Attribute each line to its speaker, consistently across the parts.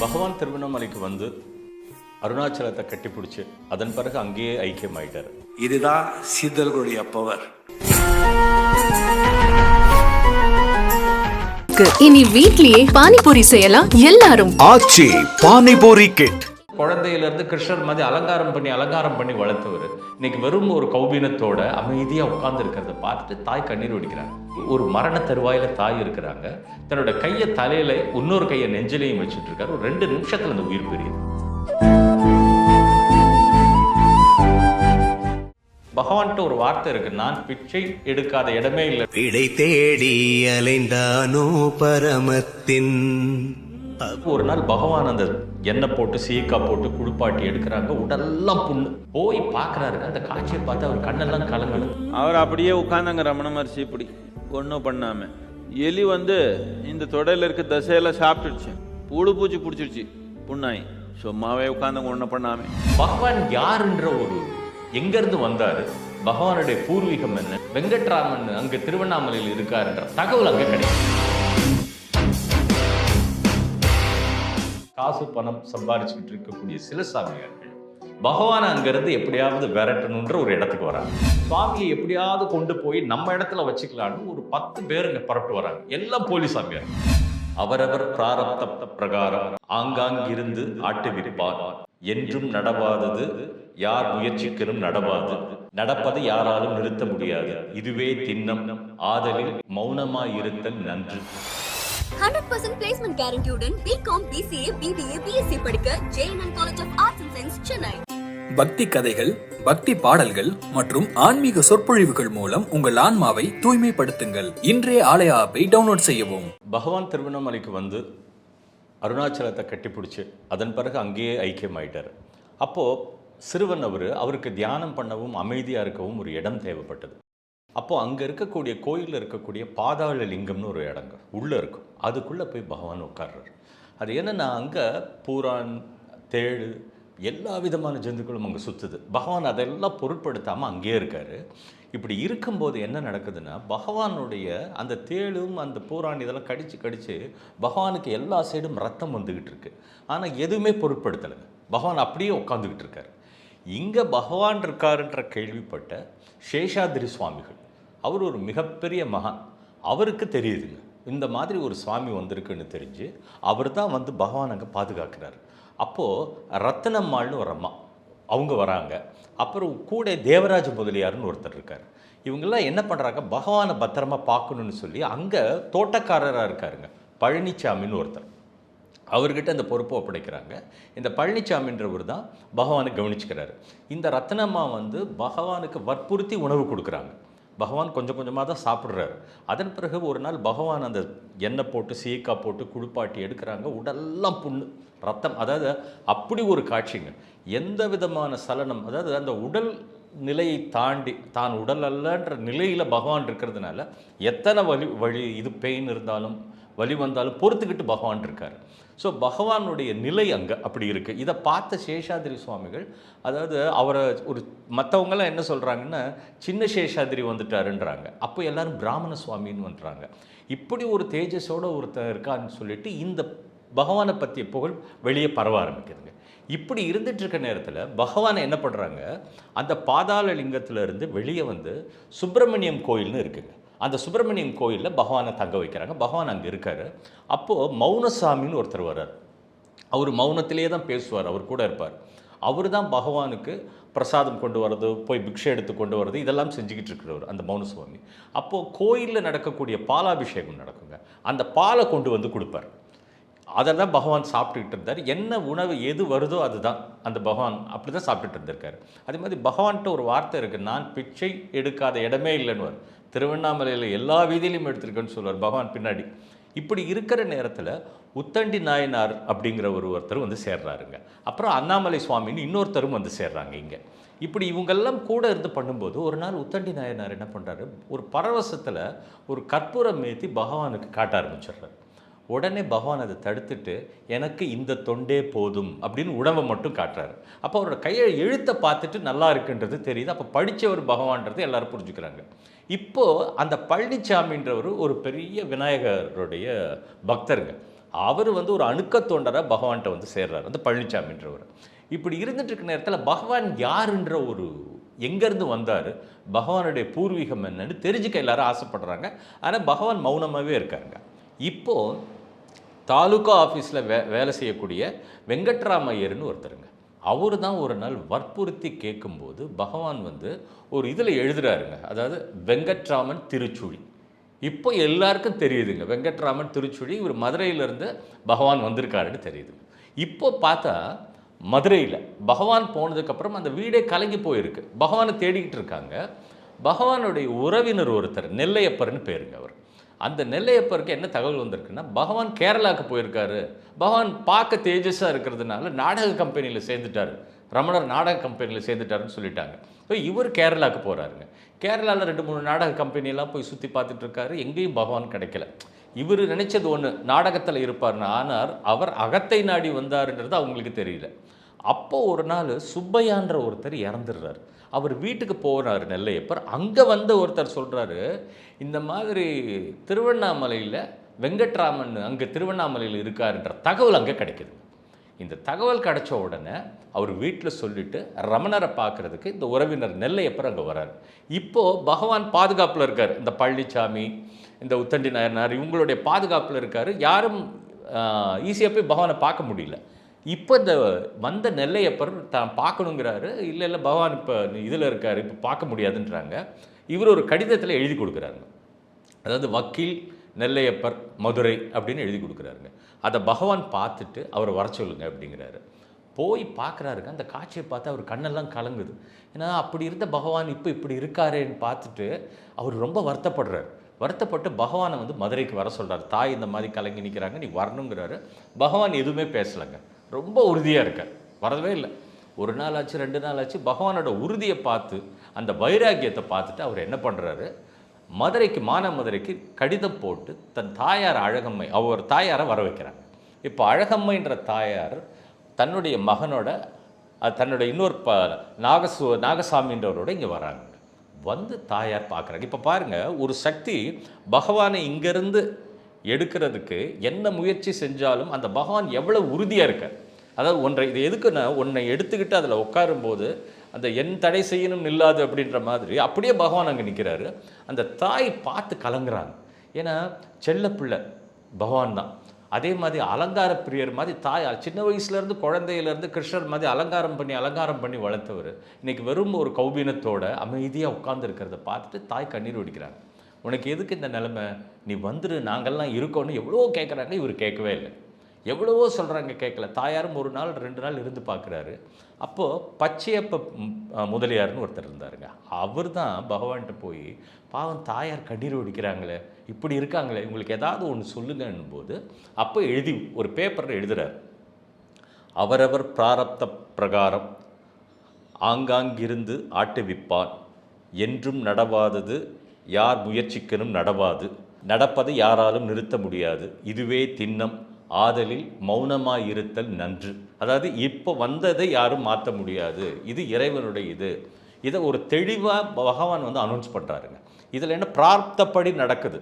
Speaker 1: பகவான் திருவண்ணாமலைக்கு வந்து அருணாச்சலத்தை கட்டிப்பிடிச்சு அதன் பிறகு அங்கேயே ஐக்கியமாயிட்டார்.
Speaker 2: இதுதான் சித்தர்களுடைய பவர்
Speaker 3: இனி வீட்லயே பானிபூரி செய்யலாம் எல்லாரும்.
Speaker 4: ஆச்சி பானிபூரி கிட்
Speaker 1: குழந்தையிலேருந்து கிருஷ்ணர் மாதிரி அலங்காரம் பண்ணி அலங்காரம் பண்ணி வளர்த்தவர். இன்னைக்கு வெறும் ஒரு கௌபீனத்தோட அமைதியாக உட்கார்ந்து இருக்கிறத பார்த்துட்டு தாய் கண்ணீர் வடிக்கிறாங்க. ஒரு மரண தருவாயில தாய் இருக்கிறாங்க. தன்னோட கையை தலையில இன்னொரு கையை நெஞ்சிலையும் வச்சுட்டு இருக்காரு. ஒரு ரெண்டு நிமிஷத்துல அந்த உயிர் பிரியுது. பகவான்கிட்ட ஒரு வார்த்தை இருக்கு. நான் பிச்சை எடுக்காத இடமே இல்லை.
Speaker 5: விடை தேடி அலைந்தானோ பரமத்தின்
Speaker 1: ஒரு நாள் பகவான் அந்த எண்ணெய் போட்டு சீக்கா போட்டு குளிப்பாட்டி எடுக்கிறாங்க. உடெல்லாம் புண்ணு. போய் பார்க்கறாரு. அந்த காட்சியை பார்த்து அவர் கண்ணெல்லாம் கலங்குது
Speaker 6: அவர் அப்படியே உட்காந்தாங்க ரமண மகர்ஷி இப்படி. ஒன்றும் பண்ணாம. எலி வந்து இந்த தொடையில இருக்க தசையெல்லாம் சாப்பிட்டுடுச்சு. புழு பூச்சி பிடிச்சிருச்சு புண்ணாய். சும்மாவே உட்காந்தவங்க ஒன்றும் பண்ணாம.
Speaker 1: பகவான் யாருன்ற ஒரு எங்கிருந்து வந்தாரு? பகவானுடைய பூர்வீகம் என்ன? வெங்கட்ராமன் அங்க திருவண்ணாமலையில் இருக்காருன்ற தகவல் அங்க கிடைக்கும். காசு பணம் சம்பாரிச்சுட்டு இருக்கக்கூடிய சில சாமியார்கள் பகவான் அங்கேருந்து எப்படியாவது விரட்டணுன்ற ஒரு இடத்துக்கு வராங்க. சுவாமியை எப்படியாவது கொண்டு போய் நம்ம இடத்துல வச்சுக்கலான்னு ஒரு பத்து பேர் இங்க புறப்பட்டு வராங்க. எல்லாம் போலீஸ் சாமியார். அவரவர் பிராரப்த பிரகாரம் ஆங்காங்கிருந்து ஆட்டுவிருப்பார் என்றும் நடவாதது யார் முயற்சிக்கலும் நடவாது. நடப்பதை யாராலும் நிறுத்த முடியாது. இதுவே திண்ணம். ஆதலில் மௌனமாயிருத்தல் நன்று.
Speaker 7: 100% placement guarantee-உடன் BCom, BCA, BBA, BSc படிக்க JNN College of Arts and Science, Chennai
Speaker 8: பக்தி கதைகள் பக்தி பாடல்கள் மற்றும் ஆன்மீக சொற்பொழிவுகள் மூலம் உங்கள் ஆன்மாவை தூய்மைப்படுத்துங்கள். இன்றைய ஆலய ஆப்பை டவுன்லோட் செய்யவும்.
Speaker 1: பகவான் திருவண்ணாமலைக்கு வந்து அருணாச்சலத்தை கட்டிப்பிடிச்சு அதன் பிறகு அங்கேயே ஐக்கியமாயிட்டார். அப்போது சிறுவன் அவர் அவருக்கு தியானம் பண்ணவும் அமைதியாக இருக்கவும் ஒரு இடம் தேவைப்பட்டது. அப்போது அங்கே இருக்கக்கூடிய கோயிலில் இருக்கக்கூடிய பாதாள லிங்கம்னு ஒரு இடங்க. உள்ளே இருக்கும். அதுக்குள்ளே போய் பகவான் உட்கார்றாரு. அது என்னென்னா அங்கே பூரான் தேழு எல்லா விதமான ஜந்துக்களும் அங்கே சுற்றுது பகவான் அதெல்லாம் பொருட்படுத்தாமல் அங்கேயே இருக்கார். இப்படி இருக்கும்போது என்ன நடக்குதுன்னா பகவானுடைய அந்த தேளும் அந்த பூரான் இதெல்லாம் கடித்து கடித்து பகவானுக்கு எல்லா சைடும் ரத்தம் வந்துக்கிட்டு இருக்கு. ஆனால் எதுவுமே பொருட்படுத்தலைங்க. பகவான் அப்படியே உட்காந்துக்கிட்டு இருக்கார். இங்கே பகவான் இருக்காருன்ற கேள்விப்பட்ட சேஷாதிரி சுவாமிகள் அவர் ஒரு மிகப்பெரிய மகான். அவருக்கு தெரியுதுங்க. இந்த மாதிரி ஒரு சுவாமி வந்திருக்குன்னு தெரிஞ்சு அவர் தான் வந்து பகவான் அங்கே பாதுகாக்கிறார். அப்போது ரத்தனம்மாள்னு ஒரு அம்மா அவங்க வராங்க. அப்புறம் கூட தேவராஜ முதலியார்னு ஒருத்தர் இருக்கார். இவங்கெல்லாம் என்ன பண்ணுறாங்க பகவானை பத்திரமா பார்க்கணுன்னு சொல்லி அங்கே தோட்டக்காரராக இருக்காருங்க பழனிச்சாமின்னு ஒருத்தர். அவர்கிட்ட அந்த பொறுப்பை ஒப்படைக்கிறாங்க. இந்த பழனிசாமின்றவர் தான் பகவானை கவனிச்சுக்கிறாரு. இந்த ரத்னம்மா வந்து பகவானுக்கு வற்புறுத்தி உணவு கொடுக்குறாங்க. பகவான் கொஞ்சம் கொஞ்சமாக தான் சாப்பிட்றாரு. அதன் பிறகு ஒரு நாள் பகவான் அந்த எண்ணெய் போட்டு சீக்கா போட்டு குளிப்பாட்டி எடுக்கிறாங்க. உடல்லாம் புண்ணு. ரத்தம் அதாவது அப்படி ஒரு காட்சிங்க. எந்த விதமான சலனம் அதாவது அந்த உடல் நிலையை தாண்டி தான் உடல் அல்லன்ற நிலையில் பகவான் இருக்கிறதுனால எத்தனை வலி வழி இது பெயின் இருந்தாலும் வலி வந்தாலும் பொறுத்துக்கிட்டு பகவான் இருக்கார். ஸோ பகவானுடைய நிலை அங்கே அப்படி இருக்குது இதை பார்த்த சேஷாதிரி சுவாமிகள் அதாவது அவரை ஒரு மற்றவங்கெல்லாம் என்ன சொல்கிறாங்கன்னா சின்ன சேஷாதிரி வந்துட்டாருன்றாங்க. அப்போ எல்லாரும் பிராமண சுவாமின்னு வந்துறாங்க. இப்படி ஒரு தேஜஸோட ஒருத்தர் இருக்கான்னு சொல்லிட்டு இந்த பகவானை பற்றிய புகழ் வெளியே பரவ ஆரம்பிக்குதுங்க. இப்படி இருந்துட்டு நேரத்தில் பகவானை என்ன பண்ணுறாங்க அந்த பாதாள லிங்கத்துல இருந்து வெளியே வந்து சுப்பிரமணியம் கோயில்னு இருக்குங்க. அந்த சுப்பிரமணியம் கோயிலில் பகவானை தங்க வைக்கிறாங்க. பகவான் அங்கே இருக்கார். அப்போது மௌனசாமின்னு ஒருத்தர் வர்றார். அவர் மௌனத்திலேயே தான் பேசுவார். அவர் கூட இருப்பார். அவர் தான் பகவானுக்கு பிரசாதம் கொண்டு வர்றது போய் பிக்ஷை எடுத்து கொண்டு வர்றது இதெல்லாம் செஞ்சுக்கிட்டு இருக்கிறவர் அந்த மௌனசுவாமி. அப்போது கோயிலில் நடக்கக்கூடிய பாலாபிஷேகம் நடக்குங்க. அந்த பாலை கொண்டு வந்து கொடுப்பார். அதை தான் பகவான் சாப்பிட்டுக்கிட்டு இருந்தார். என்ன உணவு எது வருதோ அதுதான். அந்த பகவான் அப்படி தான் சாப்பிட்டுட்டு இருந்திருக்காரு. அதே மாதிரி பகவான்கிட்ட ஒரு வார்த்தை இருக்குது நான் பிச்சை எடுக்காத இடமே இல்லைன்னு திருவண்ணாமலையில் எல்லா வீதியிலையும் எடுத்திருக்கேன்னு சொல்லுவார் பகவான் பின்னாடி. இப்படி இருக்கிற நேரத்தில் உத்தண்டி நாயனார் அப்படிங்கிற ஒரு ஒருத்தர் வந்து சேர்றாருங்க. அப்புறம் அண்ணாமலை சுவாமின்னு இன்னொருத்தரும் வந்து சேர்றாங்க இங்கே. இப்படி இவங்கெல்லாம் கூட இருந்து பண்ணும்போது ஒரு நாள் உத்தண்டி நாயனார் என்ன பண்ணுறாரு ஒரு பரவசத்தில் ஒரு கற்பூரம் ஏற்றி பகவானுக்கு காட்ட ஆரம்பிச்சிடுறாரு. உடனே பகவான் அதை தடுத்துட்டு எனக்கு இந்த தொண்டே போதும் அப்படின்னு உணவை மட்டும் காட்டுறாரு. அப்போ அவரோட கையை எழுத்தை பார்த்துட்டு நல்லா இருக்குன்றது தெரியுது. அப்போ படித்தவர் பகவான்றது எல்லோரும் புரிஞ்சுக்கிறாங்க. இப்போது அந்த பழனிசாமின்றவர் ஒரு பெரிய விநாயகருடைய பக்தருங்க. அவர் வந்து ஒரு அணுக்க தொண்டராக பகவான்கிட்ட வந்து சேர்றார் அந்த பழனிசாமின்றவர் இப்படி இருந்துட்டு இருக்க நேரத்தில் பகவான் யாருன்ற ஒரு எங்கேருந்து வந்தார் பகவானுடைய பூர்வீகம் என்னன்னு தெரிஞ்சுக்க எல்லாரும் ஆசைப்படுறாங்க. ஆனால் பகவான் மௌனமாகவே இருக்காருங்க. இப்போது தாலுகா ஆஃபீஸில் வே வேலை செய்யக்கூடிய வெங்கட்ராமையர்னு ஒருத்தருங்க. அவர் தான் ஒரு நாள் வற்புறுத்தி கேட்கும்போது பகவான் வந்து ஒரு இதில் எழுதுகிறாருங்க அதாவது வெங்கட்ராமன் திருச்சுழி. இப்போ எல்லாருக்கும் தெரியுதுங்க. வெங்கட்ராமன் திருச்சுழி இவர் மதுரையிலேருந்து பகவான் வந்திருக்காருன்னு தெரியுது. இப்போ பார்த்தா மதுரையில் பகவான் போனதுக்கப்புறம் அந்த வீடே கலங்கி போயிருக்கு. பகவானை தேடிக்கிட்டு இருக்காங்க. பகவானுடைய உறவினர் ஒருத்தர் நெல்லையப்பர்னு பேருங்க அவர். அந்த நெல்லையப்பருக்கு என்ன தகவல் வந்திருக்குன்னா பகவான் கேரளாவுக்கு போயிருக்காரு. பகவான் பார்க்க தேஜஸாக இருக்கிறதுனால நாடக கம்பெனியில் சேர்ந்துட்டாரு. ரமணர் நாடக கம்பெனியில் சேர்ந்துட்டாருன்னு சொல்லிட்டாங்க. ஸோ இவர் கேரளாவுக்கு போகிறாருங்க கேரளாவில் ரெண்டு மூணு நாடக கம்பெனியெல்லாம் போய் சுற்றி பார்த்துட்டு இருக்காரு. எங்கேயும் பகவான் கிடைக்கல. இவர் நினச்சது ஒன்று நாடகத்தில் இருப்பார்னு ஆனால் அவர் அகத்தை நாடி வந்தாருன்றது அவங்களுக்கு தெரியல. அப்போ ஒரு நாள் சுப்பையான்ற ஒருத்தர் இறந்துடுறாரு. அவர் வீட்டுக்கு போகிறார் நெல்லையப்பர். அங்கே வந்த ஒருத்தர் சொல்கிறாரு இந்த மாதிரி திருவண்ணாமலையில் வெங்கட்ராமன் அங்கே திருவண்ணாமலையில் இருக்காருன்ற தகவல் அங்கே கிடைக்கிது. இந்த தகவல் கிடைச்ச உடனே அவர் வீட்டில் சொல்லிட்டு ரமணரை பார்க்கறதுக்கு இந்த உறவினர் நெல்லையப்பர் அங்கே வர்றார் இப்போது பகவான் பாதுகாப்பில் இருக்கார். இந்த பழனிசாமி இந்த உத்தண்டி நாயனார் இவங்களுடைய பாதுகாப்பில் இருக்கார். யாரும் ஈஸியாக போய் பகவானை பார்க்க முடியல. இப்போ இந்த வந்த நெல்லையப்பர் தான் பார்க்கணுங்கிறாரு. இல்லை இல்லை பகவான் இப்போ இதில் இருக்கார் இப்போ பார்க்க முடியாதுன்றாங்க. இவர் ஒரு கடிதத்தில் எழுதி கொடுக்குறாருங்க. அதாவது வக்கீல் நெல்லையப்பர் மதுரை அப்படின்னு எழுதி கொடுக்குறாருங்க. அதை பகவான் பார்த்துட்டு அவர் வர சொல்லுங்க அப்படிங்கிறாரு. போய் பார்க்குறாருங்க. அந்த காட்சியை பார்த்து அவர் கண்ணெல்லாம் கலங்குது. ஏன்னா அப்படி இருந்த பகவான் இப்போ இப்படி இருக்காரேன்னு பார்த்துட்டு அவர் ரொம்ப வருத்தப்படுறாரு. வருத்தப்பட்டு பகவானை வந்து மதுரைக்கு வர சொல்கிறார் தாய் இந்த மாதிரி கலங்கி நிற்கிறாங்க நீ வரணுங்கிறாரு. பகவான் எதுவுமே பேசலைங்க. ரொம்ப உறுதியாக இருக்கார் வரவே இல்லை. ஒரு நாள் ஆச்சு ரெண்டு நாள் ஆச்சு பகவானோட உறுதியை பார்த்து அந்த வைராக்கியத்தை பார்த்துட்டு அவர் என்ன பண்ணுறாரு மதுரைக்கு மானாமதுரைக்கு கடிதம் போட்டு தன் தாயார் அழகம்மை அவர் தாயாரை வர வைக்கிறாங்க இப்போ அழகம்மைன்ற தாயார் தன்னுடைய மகனோட அஹ், தன்னுடைய இன்னொரு ப நாகசு நாகசாமின்றவரோட இங்கே வராங்க. வந்து தாயார் பார்க்குறாங்க. இப்போ பாருங்கள் ஒரு சக்தி பகவானை இங்கேருந்து எடுக்கிறதுக்கு என்ன முயற்சி செஞ்சாலும் அந்த பகவான் எவ்வளோ உறுதியாக இருக்க அதாவது ஒன்றை இது எதுக்குன்னா ஒன்றை எடுத்துக்கிட்டு அதில் உட்காரும்போது அந்த என் தடை செய்யணும் இல்லாது அப்படின்ற மாதிரி அப்படியே பகவான் அங்கே நிற்கிறாரு அந்த தாய் பார்த்து கலங்குறாங்க. ஏன்னா செல்லப்பிள்ளை பகவான் தான். அதே மாதிரி அலங்கார பிரியர் மாதிரி தாய் சின்ன வயசுலேருந்து குழந்தையிலேருந்து கிருஷ்ணர் மாதிரி அலங்காரம் பண்ணி அலங்காரம் பண்ணி வளர்த்தவர். இன்றைக்கி வெறும் ஒரு கௌபீனத்தோட அமைதியாக உட்கார்ந்துருக்கிறத பார்த்துட்டு தாய் கண்ணீர் வடிக்கிறாங்க. உனக்கு எதுக்கு இந்த நிலமை? நீ வந்துரு நாங்கள்லாம் இருக்கோன்னு எவ்வளோ கேட்குறாங்க இவர் கேட்கவே இல்லை. எவ்வளவோ சொல்கிறாங்க கேட்கல. தாயாரும் ஒரு நாள் ரெண்டு நாள் இருந்து பார்க்குறாரு அப்போது பச்சையப்ப முதலியார்னு ஒருத்தர் இருந்தாருங்க. அவர் தான் பகவான்கிட்ட போய் பாவம் தாயார் கண்ணீர் ஒடிக்கிறாங்களே இப்படி இருக்காங்களே இவங்களுக்கு ஏதாவது ஒன்று சொல்லுங்கன்னும் போது அப்போ எழுதி ஒரு பேப்பரில் எழுதுகிறார் அவரவர் பிராரப்த பிரகாரம் ஆங்காங்கிருந்து ஆட்டுவிப்பான் என்றும் நடவாதது யார் முயற்சிக்கணும் நடவாது. நடப்பதை யாராலும் நிறுத்த முடியாது. இதுவே திண்ணம். ஆதலில் மௌனமாயிருத்தல் நன்று. அதாவது இப்போ வந்ததை யாரும் மாற்ற முடியாது. இது இறைவனுடைய இது. இதை ஒரு தெளிவாக பகவான் வந்து அனௌன்ஸ் பண்ணுறாருங்க இதில் என்ன பிரார்த்தப்படி நடக்குது.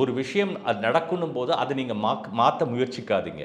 Speaker 1: ஒரு விஷயம் அது நடக்கணும் போது அதை நீங்கள் மா மாற்ற முயற்சிக்காதீங்க.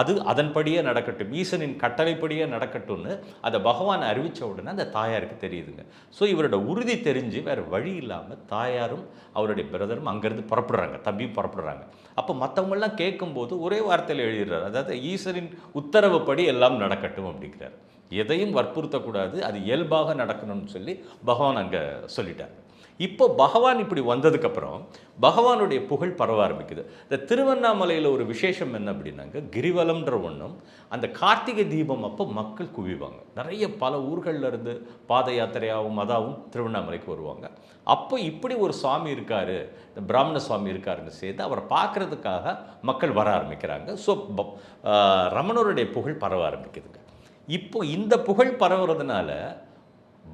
Speaker 1: அது அதன்படியே நடக்கட்டும் ஈசனின் கட்டளைப்படியே நடக்கட்டும்னு அதை பகவான் அறிவித்த உடனே அந்த தாயாருக்கு தெரியுதுங்க. ஸோ இவரோட உறுதி தெரிஞ்சு வேறு வழி இல்லாமல் தாயாரும் அவருடைய பிரதரும் அங்கேருந்து புறப்படுறாங்க தம்பியும் புறப்படுறாங்க. அப்போ மற்றவங்கள்லாம் கேட்கும்போது ஒரே வார்த்தையில் எழுதிடுறாரு. அதாவது ஈசனின் உத்தரவுப்படி எல்லாம் நடக்கட்டும் அப்படிங்கிறார். எதையும் வற்புறுத்தக்கூடாது அது இயல்பாக நடக்கணும்னு சொல்லி பகவான் அங்கே சொல்லிட்டார். இப்போ பகவான் இப்படி வந்ததுக்கப்புறம் பகவானுடைய புகழ் பரவ ஆரம்பிக்குது. இந்த திருவண்ணாமலையில் ஒரு விசேஷம் என்ன அப்படின்னாங்க? கிரிவலம்ன்ற ஒன்றும் அந்த கார்த்திகை தீபம் அப்போ மக்கள் குவிவாங்க. நிறைய பல ஊர்கள்ல இருந்து பாத யாத்திரையாகவும் அதாவும் திருவண்ணாமலைக்கு வருவாங்க. அப்போ இப்படி ஒரு சுவாமி இருக்கார் இந்த பிராமண சுவாமி இருக்காருன்னு சேர்த்து அவரை பார்க்கறதுக்காக மக்கள் வர ஆரம்பிக்கிறாங்க. ஸோ ரமணருடைய புகழ் பரவ ஆரம்பிக்குதுங்க. இப்போ இந்த புகழ் பரவுறதுனால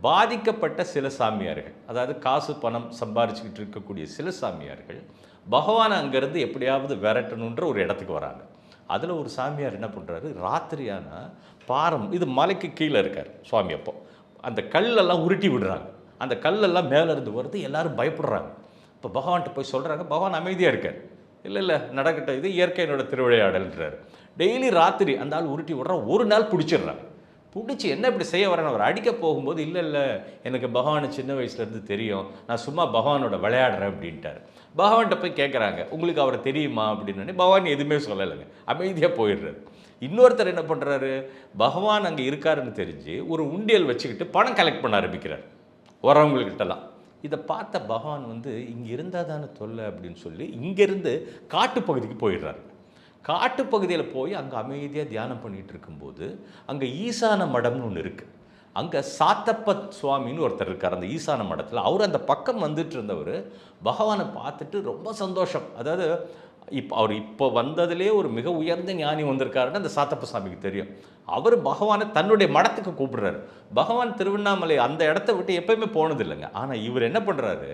Speaker 1: பாதிக்கப்பட்ட சில சாமியார்கள் அதாவது காசு பணம் சம்பாரிச்சுக்கிட்டு இருக்கக்கூடிய சில சாமியார்கள் பகவான் அங்கேருந்து எப்படியாவது விரட்டணுன்ற ஒரு இடத்துக்கு வராங்க. அதில் ஒரு சாமியார் என்ன பண்ணுறாரு ராத்திரியானா பாரம் இது மலைக்கு கீழே இருக்கார் சுவாமி அப்போ. அந்த கல்லெல்லாம் உருட்டி விடுறாங்க. அந்த கல்லெல்லாம் மேலே இருந்து வருது எல்லோரும் பயப்படுறாங்க. இப்போ பகவான்கிட்ட போய் சொல்கிறாங்க பகவான் அமைதியாக இருக்கார். இல்லை இல்லை நடக்கட்டும் இது இயற்கையினோட திருவிளையாடல்ன்றாரு. டெய்லி ராத்திரி அந்த ஆள் உருட்டி விடுறா ஒரு நாள் பிடிச்சிடுறாங்க. பிடிச்சி என்ன இப்படி செய்ய வரேன்னு அவர் அடிக்க போகும்போது இல்லை இல்லை எனக்கு பகவானை சின்ன வயசுலேருந்து தெரியும். நான் சும்மா பகவானோட விளையாடுறேன் அப்படின்ட்டார். பகவான்கிட்ட போய் கேட்குறாங்க உங்களுக்கு அவரை தெரியுமா? அப்படின்னு பகவான் எதுவுமே சொல்லலைங்க. அமைதியாக போயிடுறாரு. இன்னொருத்தர் என்ன பண்ணுறாரு பகவான் அங்கே இருக்காருன்னு தெரிஞ்சு ஒரு உண்டியல் வச்சுக்கிட்டு பணம் கலெக்ட் பண்ண ஆரம்பிக்கிறார். வரவங்கக்கிட்டலாம் இதை பார்த்த பகவான் வந்து இங்கே இருந்தால் தானே தொல்லை அப்படின்னு சொல்லி இங்கேருந்து காட்டுப்பகுதிக்கு போயிடுறாரு. காட்டுப்பகுதியில் போய் அங்கே அமைதியாக தியானம் பண்ணிகிட்டு இருக்கும்போது அங்கே ஈசான மடம்னு ஒன்று இருக்குது அங்கே சாத்தப்ப சுவாமின்னு ஒருத்தர் இருக்கார் அந்த ஈசான மடத்தில். அவர் அந்த பக்கம் வந்துட்டு இருந்தவர் பகவானை பார்த்துட்டு ரொம்ப சந்தோஷம். அதாவது இப்போ அவர் இப்போ வந்ததுலேயே ஒரு மிக உயர்ந்த ஞானி வந்திருக்காருன்னு அந்த சாத்தப்ப சாமிக்கு தெரியும். அவர் பகவானை தன்னுடைய மடத்துக்கு கூப்பிடுறாரு. பகவான் திருவண்ணாமலை அந்த இடத்த விட்டு எப்பயுமே போனது இல்லைங்க ஆனால் இவர் என்ன பண்ணுறாரு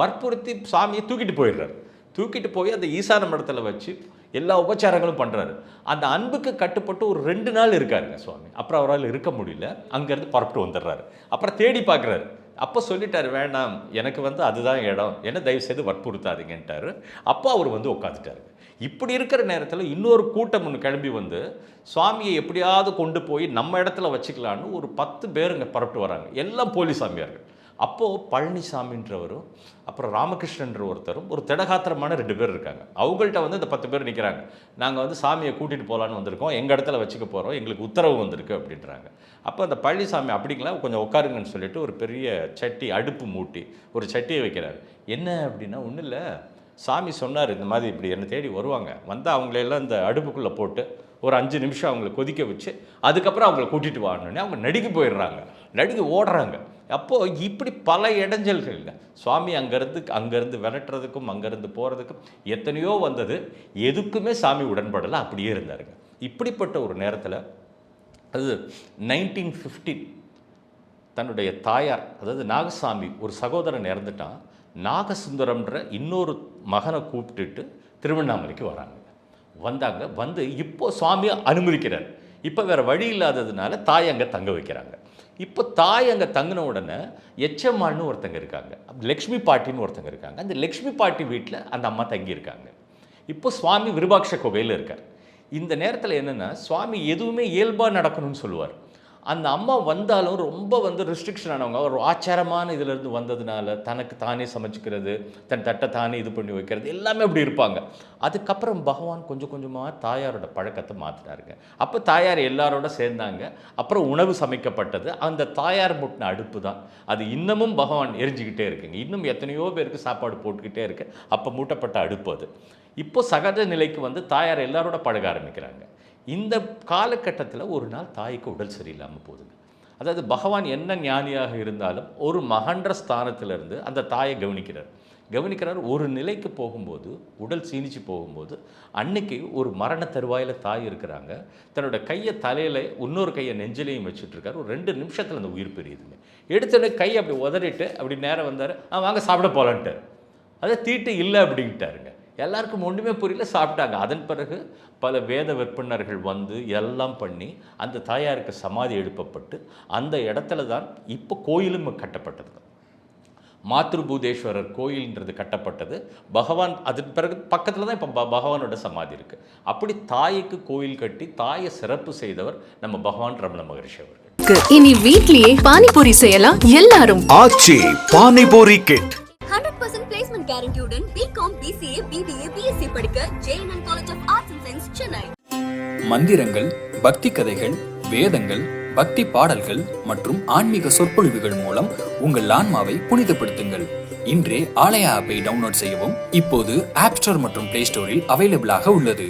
Speaker 1: வற்புறுத்தி சாமியை தூக்கிட்டு போயிடுறாரு. தூக்கிட்டு போய் அந்த ஈசான மடத்தில் வச்சு எல்லா உபச்சாரங்களும் பண்ணுறாரு அந்த அன்புக்கு கட்டுப்பட்டு ஒரு ரெண்டு நாள் இருக்காருங்க சுவாமி. அப்புறம் அவரால் இருக்க முடியல. அங்கேருந்து புறப்பட்டு வந்துடுறாரு. அப்புறம் தேடி பார்க்குறாரு. அப்போ சொல்லிட்டார் வேண்டாம். எனக்கு வந்து அதுதான் இடம். என்ன தயவு செய்து வற்புறுத்தாதீங்கன்ட்டாரு. அப்போ அவர் வந்து உட்காந்துட்டாரு இப்படி இருக்கிற நேரத்தில் இன்னொரு கூட்டம் ஒன்று கிளம்பி வந்து சுவாமியை எப்படியாவது கொண்டு போய் நம்ம இடத்துல வச்சுக்கலான்னு ஒரு பத்து பேருங்க புறப்பட்டு வராங்க. எல்லாம் போலி சாமியார்கள். அப்போது பழனிசாமின்றவரும் அப்புறம் ராமகிருஷ்ணன்ற ஒருத்தரும் ஒரு திடகாத்திரமான ரெண்டு பேர் இருக்காங்க. அவங்கள்ட்ட வந்து இந்த பத்து பேர் நிற்கிறாங்க நாங்கள் வந்து சாமியை கூட்டிகிட்டு போகலான்னு வந்திருக்கோம். எங்கள் இடத்துல வச்சுக்க போகிறோம் எங்களுக்கு உத்தரவு வந்திருக்கு அப்படின்றாங்க. அப்போ அந்த பழனிசாமி அப்படிங்களா? கொஞ்சம் உட்காருங்கன்னு சொல்லிட்டு ஒரு பெரிய சட்டி அடுப்பு மூட்டி ஒரு சட்டியை வைக்கிறாரு. என்ன அப்படின்னா ஒன்றும் இல்லை. சாமி சொன்னார் இந்த மாதிரி இப்படி என்னை தேடி வருவாங்க. வந்தால் அவங்களெல்லாம் இந்த அடுப்புக்குள்ளே போட்டு ஒரு அஞ்சு நிமிஷம் அவங்கள கொதிக்க வச்சு அதுக்கப்புறம் அவங்கள கூட்டிகிட்டு வாங்கினோடனே அவங்க நடிக்கு போயிடுறாங்க. நடிக்கு ஓடுறாங்க. அப்போது இப்படி பல இடைஞ்சல்கள்ங்க சுவாமி அங்கேருந்து அங்கேருந்து விரட்டுறதுக்கும் அங்கேருந்து போகிறதுக்கும் எத்தனையோ வந்தது. எதுக்குமே சாமி உடன்படலை அப்படியே இருந்தாருங்க. இப்படிப்பட்ட ஒரு நேரத்தில் அது நைன்டீன் ஃபிஃப்டீன் தன்னுடைய தாயார் அதாவது நாகசாமி ஒரு சகோதரன் இறந்துட்டான். நாகசுந்தரம்ன்ற இன்னொரு மகனை கூப்பிட்டுட்டு திருவண்ணாமலைக்கு வராங்க. வந்தாங்க வந்து இப்போ சுவாமியை அனுமதிக்கிறார். இப்போ வேறு வழி இல்லாததுனால தாய் அங்கே தங்க வைக்கிறாங்க. இப்போ தாய் அங்கே தங்கின உடனே எச்சம்மாள்னு ஒருத்தங்க இருக்காங்க. லக்ஷ்மி பாட்டின்னு ஒருத்தங்க இருக்காங்க. அந்த லக்ஷ்மி பாட்டி வீட்டில் அந்த அம்மா தங்கியிருக்காங்க. இப்போ சுவாமி விருபாட்ச கோவையில் இருக்கார். இந்த நேரத்தில் என்னென்னா சுவாமி எதுவுமே இயல்பாக நடக்கணும்னு சொல்லுவார். அந்த அம்மா வந்தாலும் ரொம்ப வந்து ரெஸ்ட்ரிக்ஷன் ஆனவங்க. ஒரு ஆச்சாரமான இதிலேருந்து வந்ததுனால தனக்கு தானே சமைச்சிக்கிறது தன் தட்டை தானே இது பண்ணி வைக்கிறது எல்லாமே அப்படி இருப்பாங்க. அதுக்கப்புறம் பகவான் கொஞ்சம் கொஞ்சமாக தாயாரோட பழக்கத்தை மாற்றினாருங்க அப்போ தாயார் எல்லாரோட சேர்ந்தாங்க. அப்புறம் உணவு சமைக்கப்பட்டது. அந்த தாயார் முட்டின அடுப்பு தான். அது இன்னமும் பகவான் எரிஞ்சுக்கிட்டே இருக்குங்க. இன்னும் எத்தனையோ பேருக்கு சாப்பாடு போட்டுக்கிட்டே இருக்கு. அப்போ மூட்டப்பட்ட அடுப்பு அது. இப்போ சகஜ நிலைக்கு வந்து தாயார் எல்லாரோட பழக ஆரம்பிக்கிறாங்க. இந்த காலகட்டத்தில் ஒரு நாள் தாய்க்கு உடல் சரியில்லாமல் போகுதுங்க. அதாவது பகவான் என்ன ஞானியாக இருந்தாலும் ஒரு மகன்ற ஸ்தானத்திலிருந்து அந்த தாயை கவனிக்கிறார். கவனிக்கிறார் ஒரு நிலைக்கு போகும்போது உடல் சீனிச்சு போகும்போது அன்னைக்கு ஒரு மரண தருவாயில் தாய் இருக்கிறாங்க. தன்னோட கையை தலையில் இன்னொரு கையை நெஞ்சிலையும் வச்சுட்ருக்காரு. ஒரு ரெண்டு நிமிஷத்தில் அந்த உயிர் பெரியுதுங்க. எடுத்தோடனே கை அப்படி உதறிட்டு அப்படி நேரம் வந்தார் ஆ வாங்க சாப்பிட போகலான்ட்டு அதை தீட்டு இல்லை அப்படின்ட்டாருங்க. எல்லாருக்கும் ஒன்றுமே புரியல சாப்பிட்டாங்க. அதன் பிறகு பல வேத விற்பனர்கள் வந்து எல்லாம் பண்ணி அந்த தாயாருக்கு சமாதி எழுப்பப்பட்டு அந்த இடத்துல தான் இப்போ கோயிலும் கட்டப்பட்டது. மாத்ருபூதேஸ்வரர் கோயில்ன்றது கட்டப்பட்டது. பகவான் அதன் பிறகு பக்கத்தில் தான் இப்போ ப- பகவானோட சமாதி இருக்குது அப்படி தாய்க்கு கோயில் கட்டி தாயை சிறப்பு செய்தவர் நம்ம பகவான் ரமண மகரிஷி அவர்கள்.
Speaker 3: இனி வீட்லயே பானிபூரி செய்யலாம். எல்லாரும்
Speaker 4: ஆச்சி பானிபூரி கிட்.
Speaker 7: பர்சன்ட் கேரண்டியுடன் பிகாம் பிசிஏ பிபிஏ பிஎஸ்சி படிக்க JNN college of arts and science Chennai
Speaker 8: மந்திரங்கள் பக்தி கதைகள் வேதங்கள் பக்தி பாடல்கள் மற்றும் ஆன்மீக சொற்பொழிவுகள் மூலம் உங்கள் ஆன்மாவை புனிதப்படுத்துங்கள். இன்றே ஆலயா ஆப்பை டவுன்லோட் செய்யவும் இப்போது ஆப் ஸ்டோர் மற்றும் பிளே ஸ்டோரில் அவைலபிளாக உள்ளது.